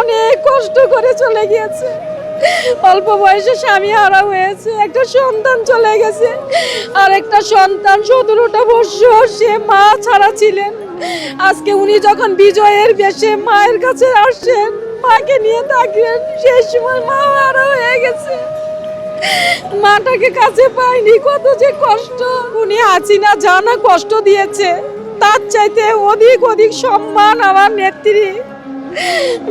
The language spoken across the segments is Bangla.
অনেক কষ্ট করে চলে গিয়েছে। অল্প বয়সে স্বামী হারা হয়েছে, একটা সন্তান চলে গেছে, আর একটা সন্তান সতেরোটা বছর সে মা ছাড়া ছিলেন। আজকে উনি যখন বিজয়ের বেশে মায়ের কাছে আসছেন, মাকে নিয়ে থাকলেন, সেই সময় মা হারা হয়ে গেছে। মাটাকে কাছে পাইনি কত যে কষ্ট। উনি হাসিনা জানা কষ্ট দিয়েছে, তার চাইতে অধিক অধিক সম্মান আমার নেত্রী।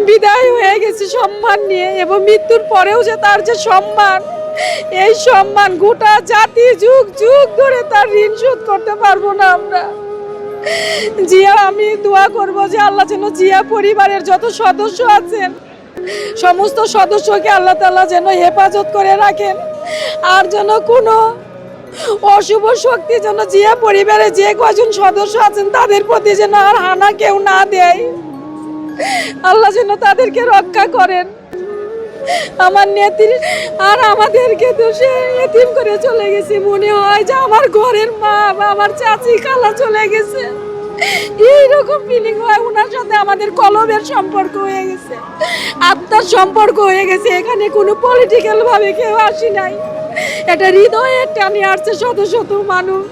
বিদায় হয়ে গেছে সম্মান নিয়ে এবং মৃত্যুর পরেও যে তার যে সম্মান, এই সম্মান গোটা জাতি যুগ যুগ ধরে তার ঋণ শোধ করতে পারব না আমরা। জিয়া, আমি দোয়া করব যে আল্লাহ যেন জিয়া পরিবারের যত সদস্য আছেন, সমস্ত সদস্যকে আল্লাহ তাআলা যেন হেফাজত করে রাখেন। আর যেন কোনো অশুভ শক্তি যেন জিয়া পরিবারে যে কজন সদস্য আছেন, তাদের প্রতি যেন আর হানা কেউ না দেয়। আল্লাহ যেন তাদেরকে রক্ষা করেন। আমার নেত্রী আর আমাদেরকে তো সে এতিম করে চলে গেছে। মনে হয় যে আমার ঘরের মা বা আমার চাচি খালা চলে গেছে। এইরকম ফিলিং হয় ওনার সাথে আমাদের কলমের সম্পর্ক হয়ে গেছে। আত্মার সম্পর্ক হয়ে গেছে। এখানে কোনো পলিটিক্যাল ভাবে কেউ আসি নাই। এটা হৃদয়ে টানে আসছে শত শত মানুষ।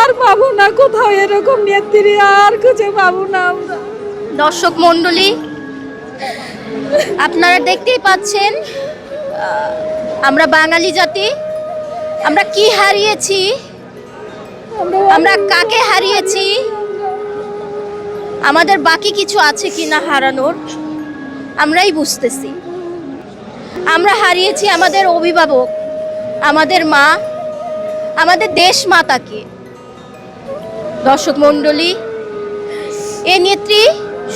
আর পাবো না কোথাও এরকম নেত্রী, আর খুঁজে পাবো না আমরা। দর্শক মণ্ডলী, আপনারা দেখতেই পাচ্ছেন আমরা বাঙালি জাতি, আমরা কি হারিয়েছি, আমরা কাকে হারিয়েছি, আমাদের বাকি কিছু আছে কি না হারানোর, আমরাই বুঝতেছি। আমরা হারিয়েছি আমাদের অভিভাবক, আমাদের মা, আমাদের দেশ মাতাকে। দর্শক মণ্ডলী, এ নেত্রী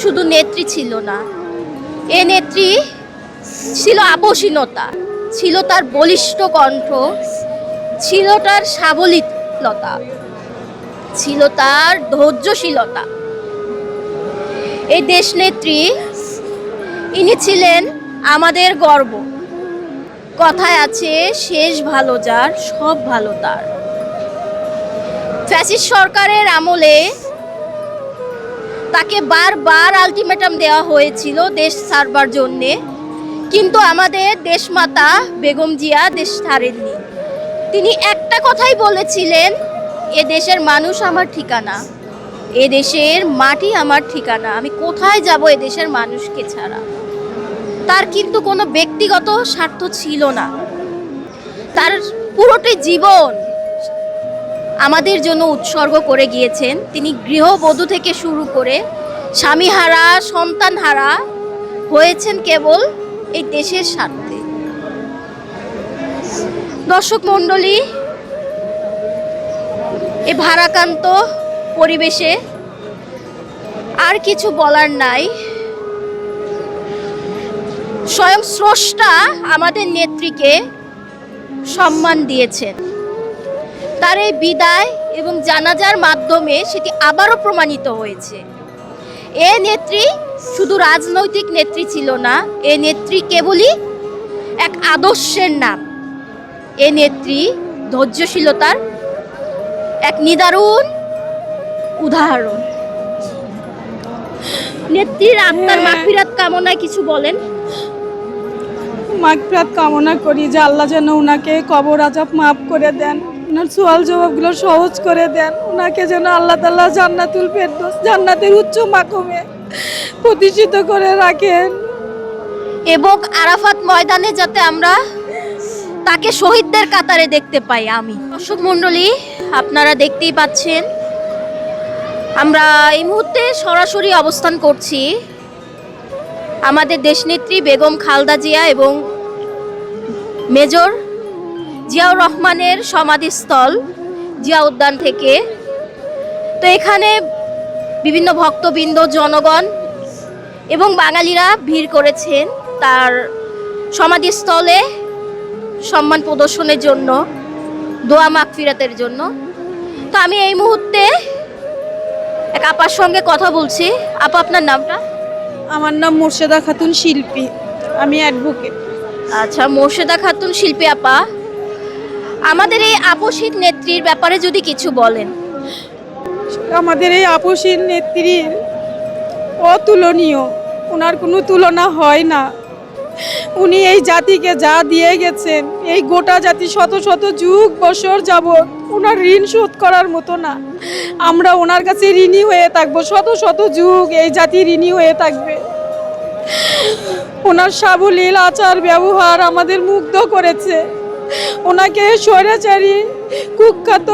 শুধু নেত্রী ছিল না, এ নেত্রী ছিল আপসীনতা, ছিল তার বলিষ্ঠ কণ্ঠ, ছিল তার সাবলীলতা, ছিল তার ধৈর্যশীলতা। এই দেশ নেত্রী, ইনি ছিলেন আমাদের গর্ব। কথায় আছে, শেষ ভালো যার, সব ভালো তার। ফ্যাসিস্ট সরকারের আমলে তাকে বারবার আলটিমেটাম দেওয়া হয়েছিল দেশ ছাড়বার জন্যে। কিন্তু আমাদের দেশমাতা বেগম জিয়া দেশ ছাড়েননি। তিনি একটা কথাই বলেছিলেন, এ দেশের মানুষ আমার ঠিকানা, এ দেশের মাটি আমার ঠিকানা, আমি কোথায় যাব এ দেশের মানুষকে ছাড়া? তার কিন্তু কোনো ব্যক্তিগত স্বার্থ ছিল না। তার পুরোটাই জীবন আমাদের জন্য উৎসর্গ করে গিয়েছেন। তিনি গৃহবধূ থেকে শুরু করে স্বামীহারা, সন্তানহারা হয়েছেন কেবল এই দেশের স্বার্থে। দর্শক মণ্ডলী এই ভারাকান্ত পরিবেশে আর কিছু বলার নাই। স্বয়ং স্রষ্টা আমাদের নেত্রীকে সম্মান দিয়েছেন। তার এই বিদায় এবং জানাজার মাধ্যমে সেটি আবারও প্রমাণিত হয়েছে। এ নেত্রী শুধু রাজনৈতিক নেত্রী ছিল না এ নেত্রী কেবলই এক আদর্শের নাম। এ নেত্রী ধৈর্যশীলতার এক নিদারুণ উদাহরণ। নেত্রীর আত্মার হ্যাঁ। মাগফিরাত কামনায় কিছু বলেন? মাগফিরাত কামনা করি যে আল্লাহ যেন ওনাকে কবর আজাব মাফ করে দেন। ওনার সোয়াল জবাবগুলো সহজ করে দেন। ওনাকে যেন আল্লাহ তাল্লাহ জান্নাতুল ফেরদোস, জান্নাতের উচ্চ মাকমে প্রতিষ্ঠিত করে রাখেন। এবং আরাফাত ময়দানে যাতে আমরা তাকে শহীদদের কাতারে দেখতে পাই আমি দর্শক মণ্ডলী, আপনারা দেখতেই পাচ্ছেন, আমরা এই মুহূর্তে সরাসরি অবস্থান করছি আমাদের দেশনেত্রী বেগম খালদা জিয়া এবং মেজর জিয়াউর রহমানের সমাধিস্থল জিয়া উদ্যান থেকে। তো এখানে বিভিন্ন ভক্তবৃন্দ জনগণ এবং বাঙালিরা ভিড় করেছেন তার সমাধিস্থলে সম্মান প্রদর্শনের জন্য দোয়া মাগফিরাতের জন্য। তো আমি এই মুহূর্তে এক আপার সঙ্গে কথা বলছি। আপা আপনার নামটা? আমার নাম মোর্শেদা খাতুন শিল্পী। আমি অ্যাডভোকেট আচ্ছা মোর্শেদা খাতুন শিল্পী আপা। আমাদের এই আপসিক নেত্রীর ব্যাপারে যদি কিছু বলেন। আমাদের এই আপসীর নেত্রীর অতুলনীয়। ওনার কোনো তুলনা হয় না। উনি এই জাতিকে যা দিয়ে গেছেন, এই গোটা জাতি শত শত যুগ বছর যাবৎ ওনার ঋণ শোধ করার মতো না। আমরা ওনার কাছে ঋণী হয়ে থাকব, শত শত যুগ এই জাতি ঋণী হয়ে থাকবে। ওনার সাবলীল আচার ব্যবহার আমাদের মুগ্ধ করেছে। ওনাকে স্বৈরাচারী কুখ্যাত